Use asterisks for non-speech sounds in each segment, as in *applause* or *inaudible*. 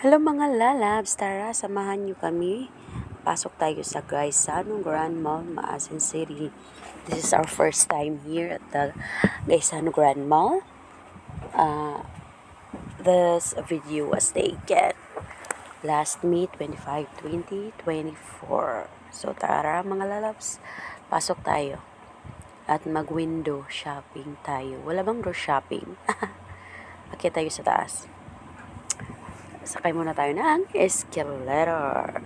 Hello mga lalabs, tara samahan nyo kami. Pasok tayo sa Gaisano Grand Mall, Maasin City. This is our first time here at the Gaisano Grand Mall. Uh, this video was taken last May 25, 2024. So tara mga lalabs, pasok tayo. At mag-window shopping tayo. Wala bang door shopping? *laughs* Akit tayo sa taas sakay muna tayo ng escalator.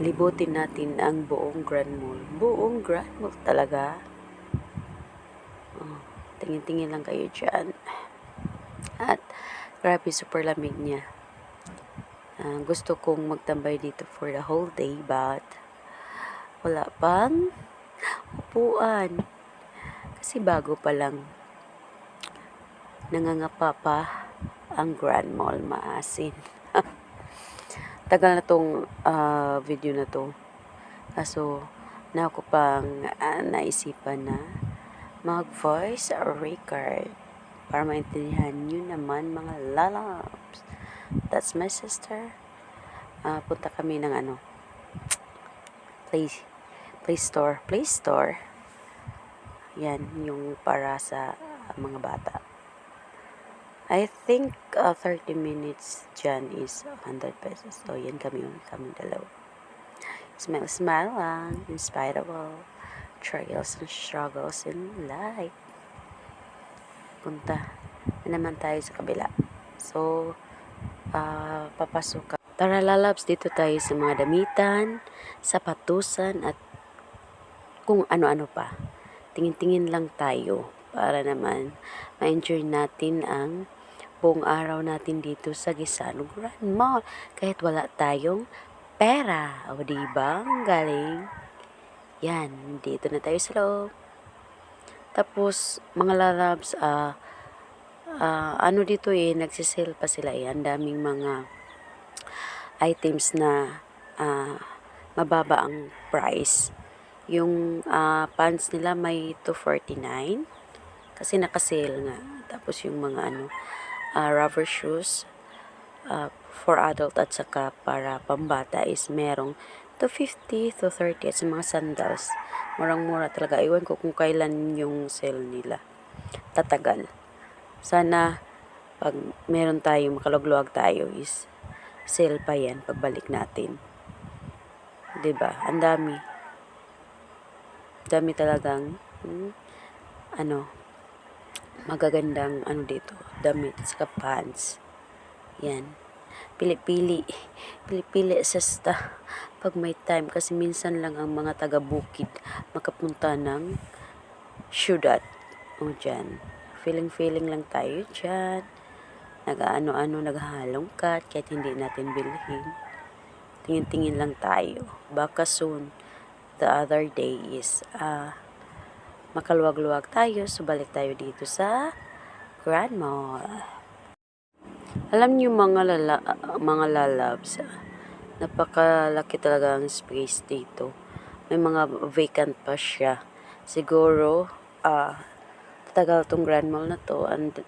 Libutin natin ang buong Grand Mall. Buong Grand Mall talaga. Oh, tingin-tingin lang kayo dyan. At grabe, super lamig niya. Ah, gusto kong magtambay dito for the whole day but wala pang upuan. Kasi bago pa lang nangangapa pa ang Grand Mall Maasin. *laughs* Tagal na tong ah, video na to. Kaso, na ako pang ah, naisipan na mag-voice record para maintindihan nyo naman mga lalabs. That's my sister. Ah, punta kami ng ano, play, play store, play store. Yan, yung para sa mga bata. I think uh, 30 minutes dyan is 100 pesos. So, yan kami yun, kami dalawa. Smile, smile lang. Inspirable. Trials and struggles in life. Punta na naman tayo sa kabila. So, uh, papasok ka. Tara lalabs, dito tayo sa mga damitan, sapatusan, at kung ano-ano pa. Tingin-tingin lang tayo para naman ma-enjoy natin ang buong araw natin dito sa Gisano Grand Mall. Kahit wala tayong pera. O diba? Ang galing. Yan. Dito na tayo sa loob. Tapos, mga lalabs, ah, ah, ano dito eh, nagsisale pa sila eh. Ang daming mga items na ah, mababa ang price. Yung ah, pants nila may 249 kasi nakasale nga. Tapos yung mga ano, uh, rubber shoes uh, for adult at saka para pambata is merong 250 to 30 at sa mga sandals. Murang-mura talaga. Iwan ko kung kailan yung sale nila. Tatagal. Sana pag meron tayo, makalugluwag tayo is sale pa yan pagbalik natin. ba? Ang dami. Dami talagang hmm, ano, magagandang ano dito, damit sa pants. Yan. Pili-pili. Pili-pili sa sta pag may time kasi minsan lang ang mga taga-bukid makapunta ng syudad. O dyan. Feeling-feeling lang tayo dyan. Nag-ano-ano, naghalongkat kahit hindi natin bilhin. Tingin-tingin lang tayo. Baka soon, the other day is, ah, uh, makaluwag-luwag tayo, so balik tayo dito sa Grand Mall. Alam niyo mga lala, mga lalabs, napakalaki talaga ang space dito. May mga vacant pa siya. Siguro, ah, uh, tagal tong Grand Mall na to, and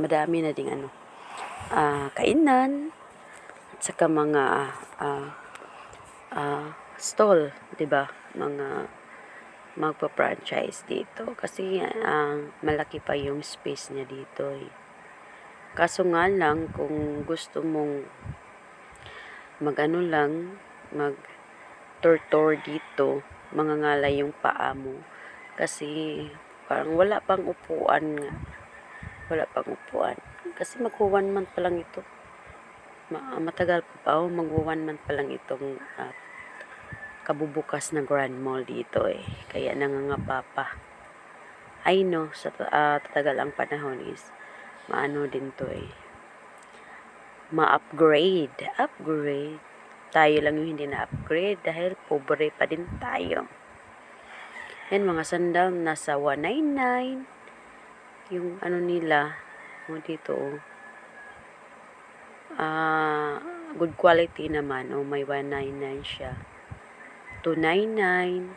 madami na ding ano, uh, kainan, at saka mga uh, uh, stall, 'di ba? Mga magpa-franchise dito. Kasi uh, malaki pa yung space niya dito eh. Kaso nga lang kung gusto mong magano lang mag tour dito mangangalay yung paa mo. Kasi parang wala pang upuan nga. Wala pang upuan. Kasi mag one month pa lang ito. Matagal pa pa oh, mag one month pa lang itong uh, kabubukas na Grand Mall dito eh. Kaya nangangapa pa. I know, sa uh, tatagal ang panahon is maano din to eh. Ma-upgrade. Upgrade. Tayo lang yung hindi na-upgrade dahil pobre pa din tayo. Yan, mga sandal nasa 199. Yung ano nila, mo oh, dito oh. Uh, good quality naman. Oh, may 199 siya. 299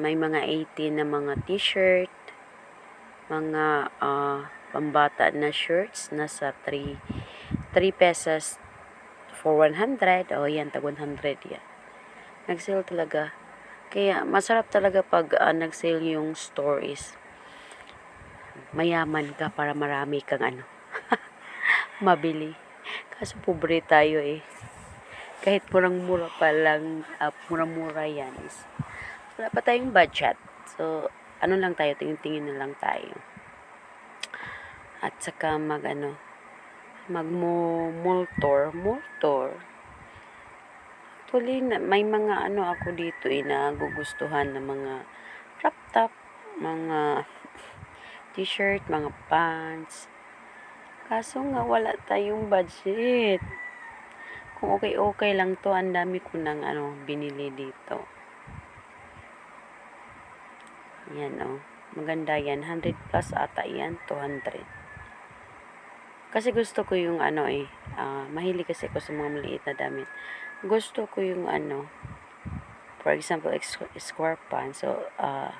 may mga 18 na mga t-shirt mga uh, pambata na shirts nasa 3 3 pesos for 100. O, yan, tag 100 yan. Nag-sale talaga. Kaya, masarap talaga pag ah, nag-sale yung stories. Mayaman ka para marami kang ano. *laughs* mabili. Kaso pobre tayo eh. Kahit murang-mura pa lang, ah, mura-mura yan is, wala pa tayong budget. So, ano lang tayo, tingin-tingin na lang tayo. At saka mag ano, mag multor, multor. Actually, na- may mga ano ako dito eh, na gugustuhan ng mga crop top, mga *laughs* t-shirt, mga pants. Kaso nga, wala tayong budget. Kung okay-okay lang to, ang dami ko nang ano, binili dito. Yan oh. Maganda yan. 100 plus ata yan. 200. Kasi gusto ko yung ano eh. ah, mahilig kasi ako sa mga maliit na damit. Gusto ko yung ano. For example, ex- square pants. So, ah,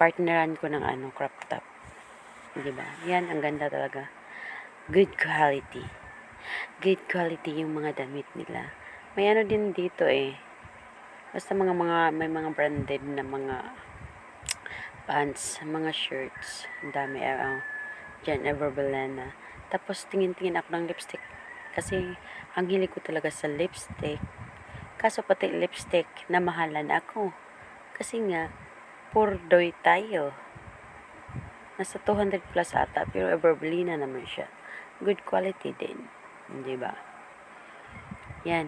partneran ko ng ano, crop top. Di ba? Yan, ang ganda talaga. Good quality. Good quality yung mga damit nila. May ano din dito eh. Basta mga mga may mga branded na mga pants, mga shirts. Ang dami. Uh, Jan Everbelena. Tapos tingin-tingin ako ng lipstick. Kasi ang hilig ko talaga sa lipstick. Kaso pati lipstick na mahalan ako. Kasi nga, pur doy tayo. Nasa 200 plus ata. Pero Everbelena naman siya. Good quality din. Di ba? Yan.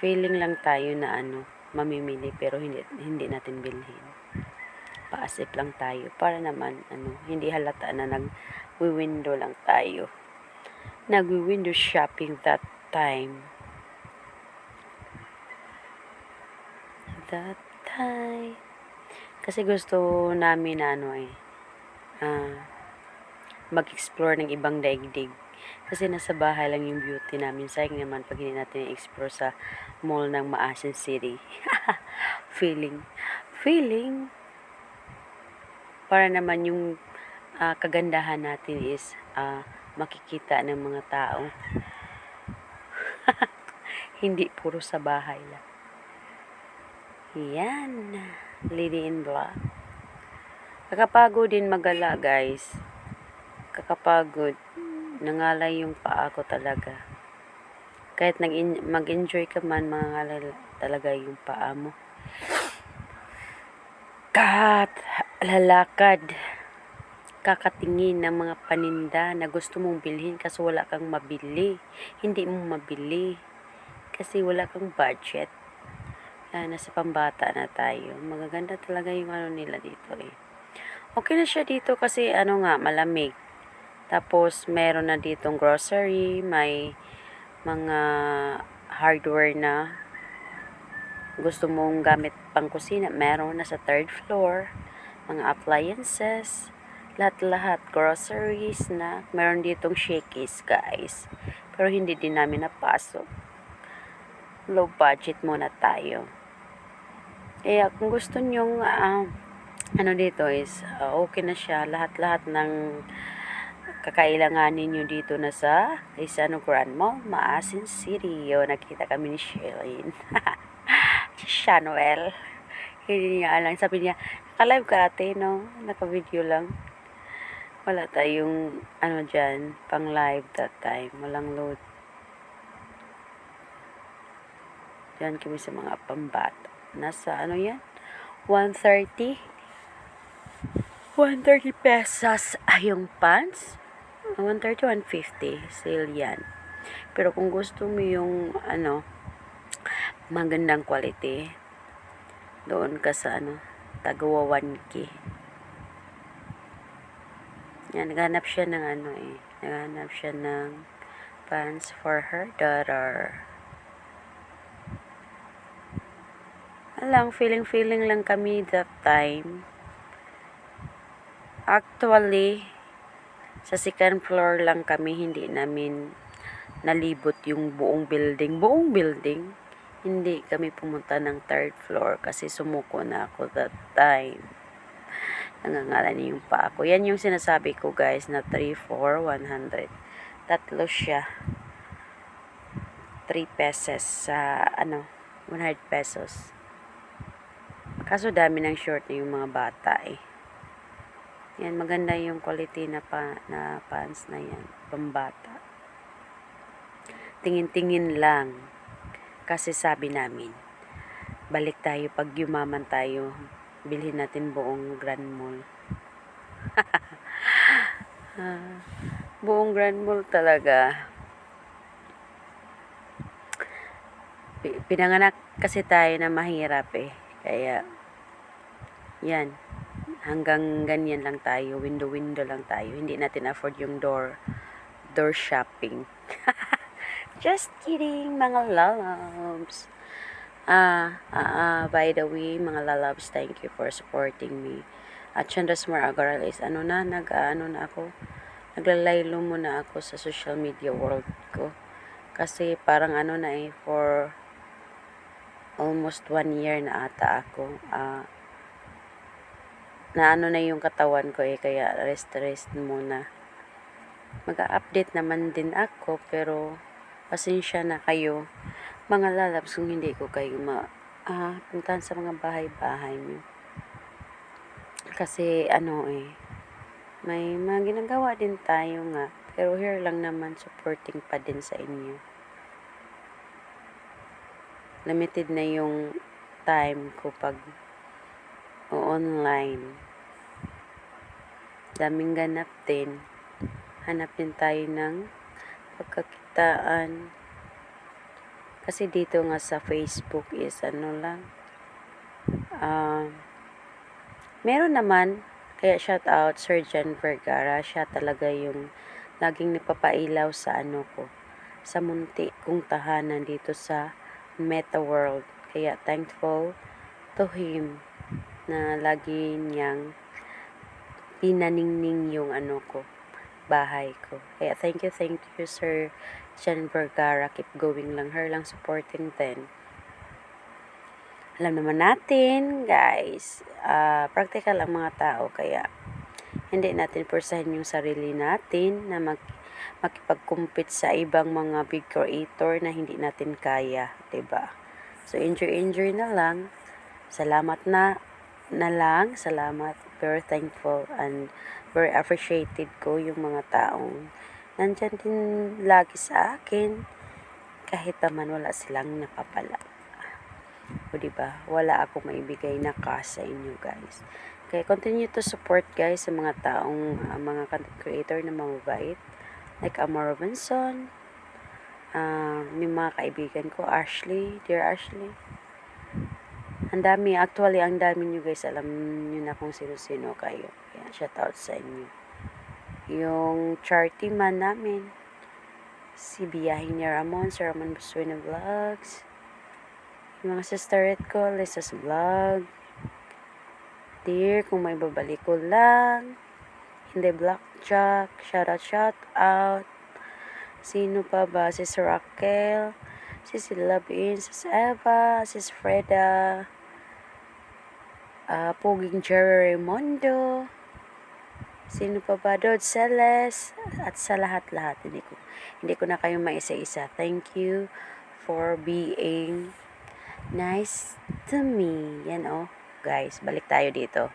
Feeling lang tayo na ano, mamimili pero hindi hindi natin bilhin. Paasip lang tayo para naman ano, hindi halata na nag-window lang tayo. Nag-window shopping that time. That time. Kasi gusto namin na ano eh, ah, mag-explore ng ibang daigdig. Kasi nasa bahay lang yung beauty namin. Sayang naman pag hindi natin i-explore sa mall ng Maasin City. *laughs* feeling. Feeling. Para naman yung ah, kagandahan natin is ah, makikita ng mga tao. *laughs* hindi puro sa bahay lang. Yan. Lady in Black. Kakapagod din magala, guys. Kakapagod. Nangalay yung paa ko talaga. Kahit mag-enjoy ka man, mangangalay talaga yung paa mo. Kat, lalakad. Kakatingin ng mga paninda na gusto mong bilhin kasi wala kang mabili. Hindi mo mabili. Kasi wala kang budget. Ah, nasa pambata na tayo. Magaganda talaga yung ano nila dito eh. Okay na siya dito kasi ano nga, malamig. Tapos, meron na ditong grocery, may mga hardware na gusto mong gamit pang kusina. Meron na sa third floor, mga appliances, lahat-lahat, groceries na. Meron ditong shakies, guys. Pero hindi din namin napasok. Low budget muna tayo. Kaya kung gusto nyong ah, ano dito is ah, okay na siya lahat-lahat ng kakailanganin nyo dito na sa Isano Grand Mall, Maasin City. O, nakita kami ni Sherlyn. *laughs* si Shanuel. Hindi niya alam. Sabi niya, nakalive ka ate, no? Naka-video lang. Wala tayong, ano dyan, pang live that time. Walang load. Diyan kami sa mga pambata. Nasa, ano yan? 130? 130 pesos ay yung pants. 130, 150. Sale yan. Pero kung gusto mo yung, ano, magandang quality, doon ka sa, ano, tagawa 1K. Yan, naghanap siya ng, ano, eh. Naghanap siya ng pants for her daughter. Alang, feeling-feeling lang kami that time. Actually, sa second floor lang kami, hindi namin nalibot yung buong building. Buong building, hindi kami pumunta ng third floor kasi sumuko na ako that time. nangangalan yung pa ako. Yan yung sinasabi ko guys na 3, 4, 100. Tatlo siya. 3 pesos sa ano, 100 pesos. Kaso dami ng short na yung mga bata eh. Yan, maganda yung quality na, pa, na pants na yan. Pambata. Tingin-tingin lang. Kasi sabi namin, balik tayo pag yumaman tayo. Bilhin natin buong Grand Mall. *laughs* Ah, buong Grand Mall talaga. Pi- Pinanganak kasi tayo na mahirap eh. Kaya, yan. Hanggang ganyan lang tayo. Window-window lang tayo. Hindi natin afford yung door door shopping. *laughs* Just kidding, mga loves. Ah, ah, ah, by the way, mga lalabs, thank you for supporting me. At Chandas Mar Agaral is, ano na, nag, ano na ako, naglalaylo muna ako sa social media world ko. Kasi parang ano na eh, for almost one year na ata ako. Ah, na ano na yung katawan ko eh, kaya rest-rest muna. Mag-update naman din ako, pero pasensya na kayo mga lalabs kung hindi ko kayo ma ah, puntahan sa mga bahay-bahay niyo. Kasi ano eh, may mga ginagawa din tayo nga. Pero here lang naman supporting pa din sa inyo. Limited na yung time ko pag online. Daming ganap din. Hanap din tayo ng pagkakitaan. Kasi dito nga sa Facebook is ano lang. ah meron naman, kaya shout out Sir John Vergara. Siya talaga yung laging nagpapailaw sa ano ko. Sa munti kong tahanan dito sa Meta World. Kaya thankful to him na lagi niyang pinaningning yung ano ko, bahay ko. Kaya thank you, thank you Sir Jan Vergara. Keep going lang her lang supporting din. Alam naman natin, guys, ah practical ang mga tao kaya hindi natin pursahin yung sarili natin na mag makipag-compete sa ibang mga big creator na hindi natin kaya, 'di ba? So enjoy enjoy na lang. Salamat na na lang, salamat. Very thankful and very appreciated ko yung mga taong nandyan din lagi sa akin kahit naman wala silang napapala. O diba? Wala akong maibigay na cash sa inyo guys. Kaya continue to support guys sa mga taong uh, mga content creator na mababait. Like Amar Robinson. Uh, may mga kaibigan ko, Ashley, dear Ashley. Ang dami, actually, ang dami nyo guys, alam nyo na kung sino-sino kayo. Kaya shout out sa inyo yung charity man namin. Si Biyahin ni Ramon, si Ramon Busuino Vlogs. Yung mga sisterette ko, Lisa's Vlog. Dear, kung may babalik ko lang. Hindi Blackjack. Shout out, shout out. Sino pa ba? Si Sir Raquel. Si si Labin. Si Eva. Si Freda. Uh, Puging Jerry Raimondo. Sino pa ba? Dod Celes. At sa lahat-lahat. Hindi ko, hindi ko na kayo maisa-isa. Thank you for being nice to me. Yan oh. Guys, balik tayo dito.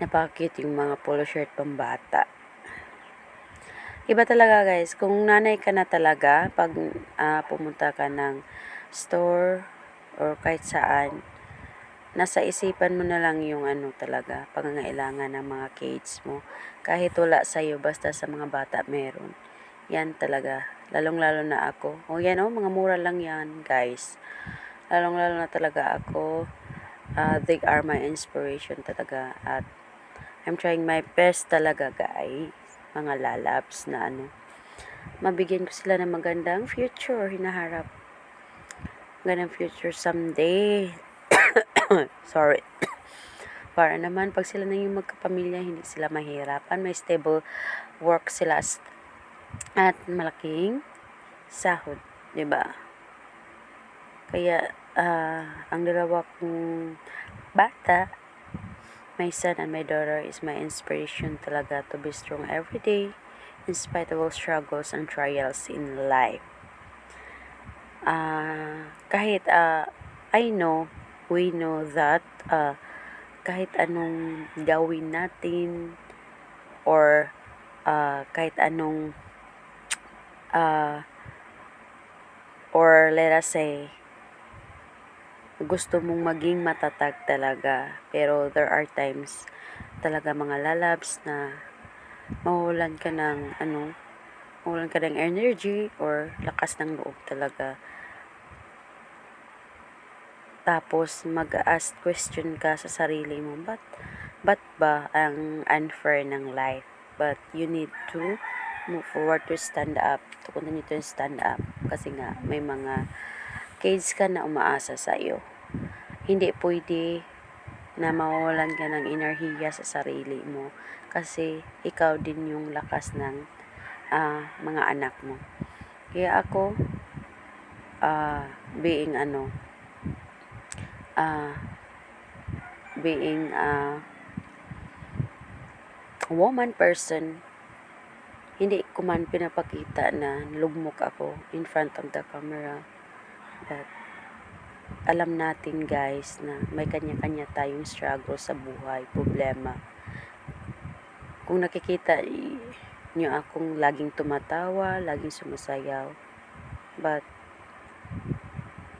Napaka-cute yung mga polo shirt pambata. Iba talaga guys. Kung nanay ka na talaga, pag uh, pumunta ka ng store or kahit saan, nasa isipan mo na lang yung ano talaga, pangangailangan ng mga kids mo. Kahit wala sa'yo, basta sa mga bata meron. Yan talaga. Lalong-lalo na ako. O yan o, mga mura lang yan, guys. Lalong-lalo na talaga ako. Uh, they are my inspiration talaga. At I'm trying my best talaga, guys. Mga lalabs na ano. Mabigyan ko sila ng magandang future, hinaharap. Magandang future someday. *coughs* Sorry. *coughs* Para naman, pag sila na yung magkapamilya, hindi sila mahirapan. May stable work sila at malaking sahod. ba Kaya, uh, ang dalawa kong bata, My son and my daughter is my inspiration talaga to be strong every day in spite of all struggles and trials in life. Ah, kahit ah, I know, we know that ah, kahit anong gawin natin or ah, kahit anong ah, or let us say gusto mong maging matatag talaga. Pero there are times talaga mga lalabs na mawawalan ka ng ano mawawalan ka ng energy or lakas ng loob talaga tapos mag-ask question ka sa sarili mo ba't ba't ba ang unfair ng life? But you need to move forward to stand up to continue to stand up. Kasi nga may mga kids ka na umaasa sa iyo hindi pwede na mawawalan ka ng enerhiya sa sarili mo kasi ikaw din yung lakas ng ah, mga anak mo. Kaya ako ah, being ano ah, being a woman person, hindi ko man pinapakita na lugmok ako in front of the camera. But alam natin guys na may kanya-kanya tayong struggle sa buhay, problema. Kung nakikita nyo akong laging tumatawa, laging sumasayaw, but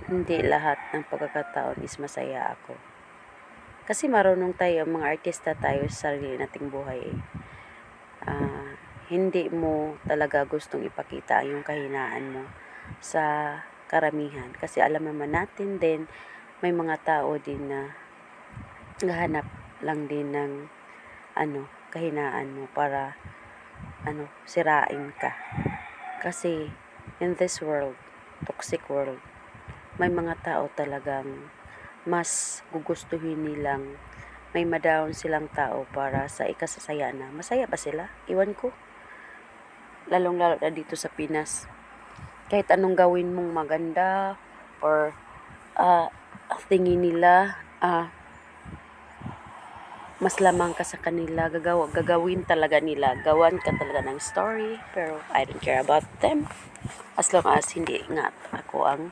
hindi lahat ng pagkakataon is masaya ako. Kasi marunong tayo, mga artista tayo sa sarili nating buhay eh. Ah, hindi mo talaga gustong ipakita yung kahinaan mo sa karamihan. Kasi alam naman natin din, may mga tao din na gahanap lang din ng ano, kahinaan mo para ano, sirain ka. Kasi in this world, toxic world, may mga tao talagang mas gugustuhin nilang may madown silang tao para sa ikasasaya na. Masaya ba sila? Iwan ko. Lalong lalo na dito sa Pinas. Kahit anong gawin mong maganda or ah, tingin nila ah, mas lamang ka sa kanila, gagawa, gagawin talaga nila, gawan ka talaga ng story, pero I don't care about them. As long as hindi nga ako ang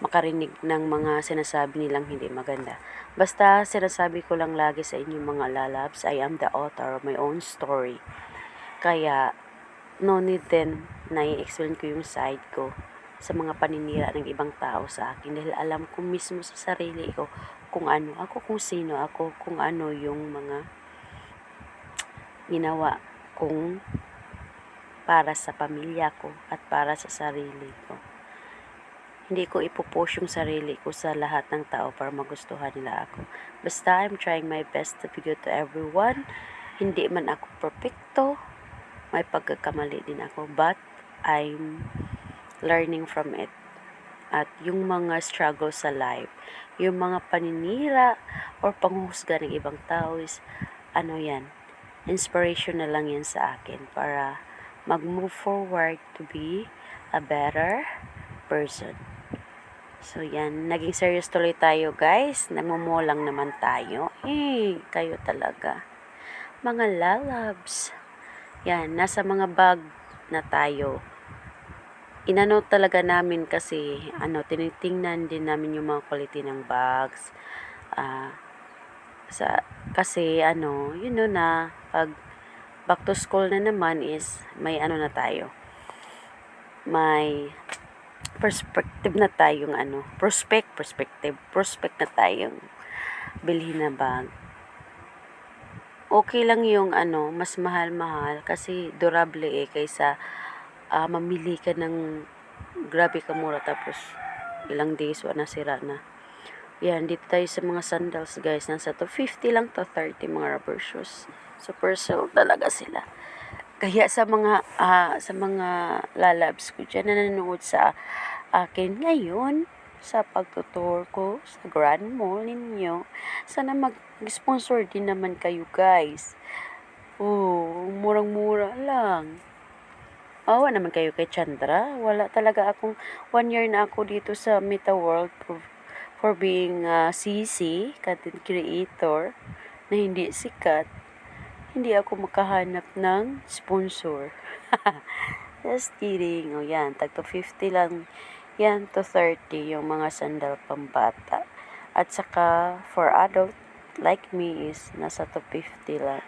makarinig ng mga sinasabi nilang hindi maganda. Basta sinasabi ko lang lagi sa inyo mga lalabs, I am the author of my own story. Kaya, no need din na i-explain ko yung side ko sa mga paninira ng ibang tao sa akin dahil alam ko mismo sa sarili ko kung ano ako, kung sino ako, kung ano yung mga ginawa kong para sa pamilya ko at para sa sarili ko. Hindi ko ipopost yung sarili ko sa lahat ng tao para magustuhan nila ako. Basta I'm trying my best to be good to everyone. Hindi man ako perfecto. May pagkakamali din ako. But I'm learning from it. At yung mga struggle sa life, yung mga paninira or panghusga ng ibang tao is, ano yan, inspiration na lang yan sa akin para mag-move forward to be a better person. So, yan. Naging serious tuloy tayo, guys. Nagmumulang naman tayo. Eh, kayo talaga. Mga lalabs. Yan. Nasa mga bag na tayo. Inano talaga namin kasi, ano, tinitingnan din namin yung mga quality ng bags. Ah, sa, kasi, ano, yun know na, pag back to school na naman is, may ano na tayo. May perspective na tayong ano, prospect, perspective, prospect na tayong bilhin na bag. Okay lang yung ano, mas mahal-mahal kasi durable eh kaysa ah, mamili ka ng grabe ka mura tapos ilang days wala sira na. Yan, dito tayo sa mga sandals guys. Nasa to 50 lang to 30 mga rubber shoes. Super sold talaga sila. Kaya sa mga ah, sa mga lalabs ko dyan na nanonood sa akin ngayon sa pagtutour ko sa Grand Mall ninyo, sana mag-sponsor din naman kayo guys. Oh, murang-mura lang. Awa naman kayo kay Chandra. Wala talaga akong one year na ako dito sa Meta World for, for being uh, CC, content creator. na hindi sikat, hindi ako makahanap ng sponsor. *laughs* Just kidding. O yan, tag to 50 lang. Yan to 30 yung mga sandal pambata. At saka for adult like me is nasa to 50 lang.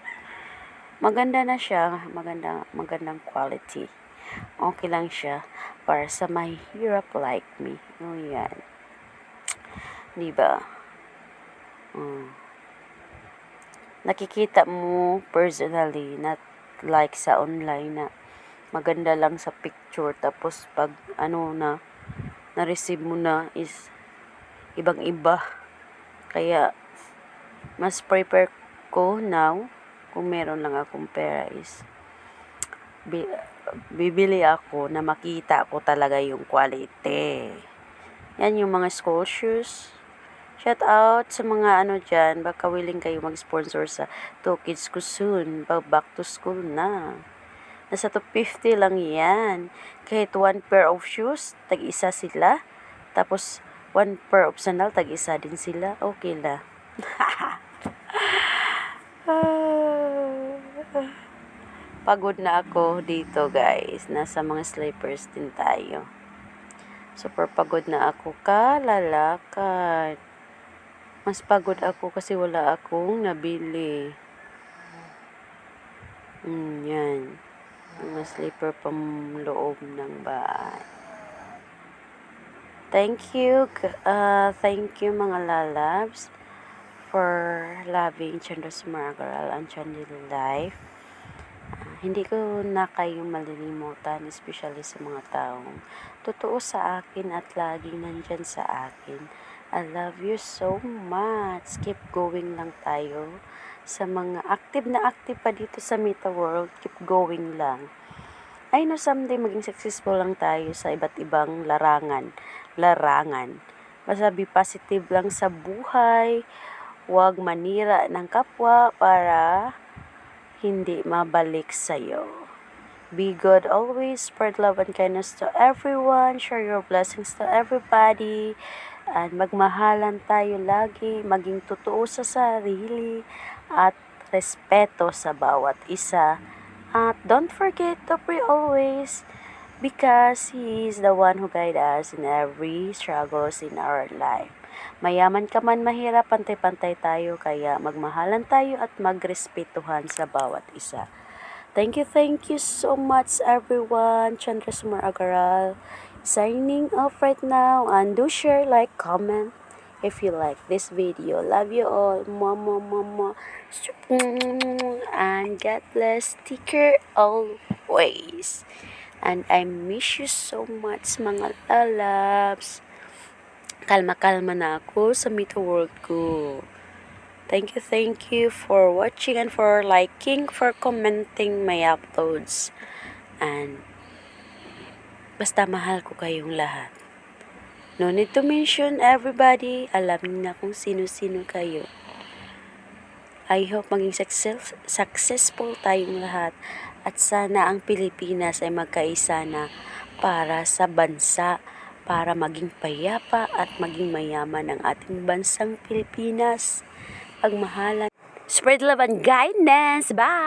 Maganda na siya, maganda magandang quality. Okay lang siya para sa mahirap like me. O yan. Di ba? Mm. Nakikita mo personally, not like sa online na maganda lang sa picture tapos pag ano na na-receive mo na is ibang iba. Kaya mas prepare ko now kung meron lang akong pera is bi- bibili ako na makita ko talaga yung quality. Yan yung mga school shoes. Shout out sa mga ano dyan, baka willing kayo mag-sponsor sa Two Kids ko soon, back to school na. Nasa 250 lang yan. Kahit one pair of shoes, tag-isa sila. Tapos, one pair of sandal, tag-isa din sila. Okay na. *laughs* Pagod na ako dito guys. Nasa mga slippers din tayo. Super pagod na ako kalalakad. Mas pagod ako kasi wala akong nabili. Mm, yan. Mga slipper pang ng bahay. Thank you, uh, thank you mga lalabs for loving Chandras Margaral and Chandil Life. Hindi ko na kayo malilimutan, especially sa mga taong totoo sa akin at laging nandyan sa akin. I love you so much. Keep going lang tayo. Sa mga active na active pa dito sa Meta World, keep going lang. I know someday maging successful lang tayo sa iba't ibang larangan. Larangan. Basta positive lang sa buhay. Huwag manira ng kapwa para hindi mabalik sa'yo. Be good always, spread love and kindness to everyone, share your blessings to everybody, at magmahalan tayo lagi, maging totoo sa sarili, at respeto sa bawat isa. At don't forget to pray always, because He is the one who guide us in every struggles in our life. Mayaman ka man mahirap, pantay-pantay tayo, kaya magmahalan tayo at magrespetuhan sa bawat isa. Thank you, thank you so much everyone. Chandra Sumar Agaral signing off right now and do share, like, comment if you like this video. Love you all. Mama, mama. And God bless. sticker always. And I miss you so much mga lalabs. Kalma-kalma na ako sa Mito World ko. Thank you, thank you for watching and for liking, for commenting my uploads. And basta mahal ko kayong lahat. No need to mention everybody. Alam na kung sino-sino kayo. I hope maging success, successful tayong lahat at sana ang Pilipinas ay magkaisa na para sa bansa, para maging payapa at maging mayaman ang ating bansang Pilipinas. Pagmahalan. Spread love and kindness. Bye!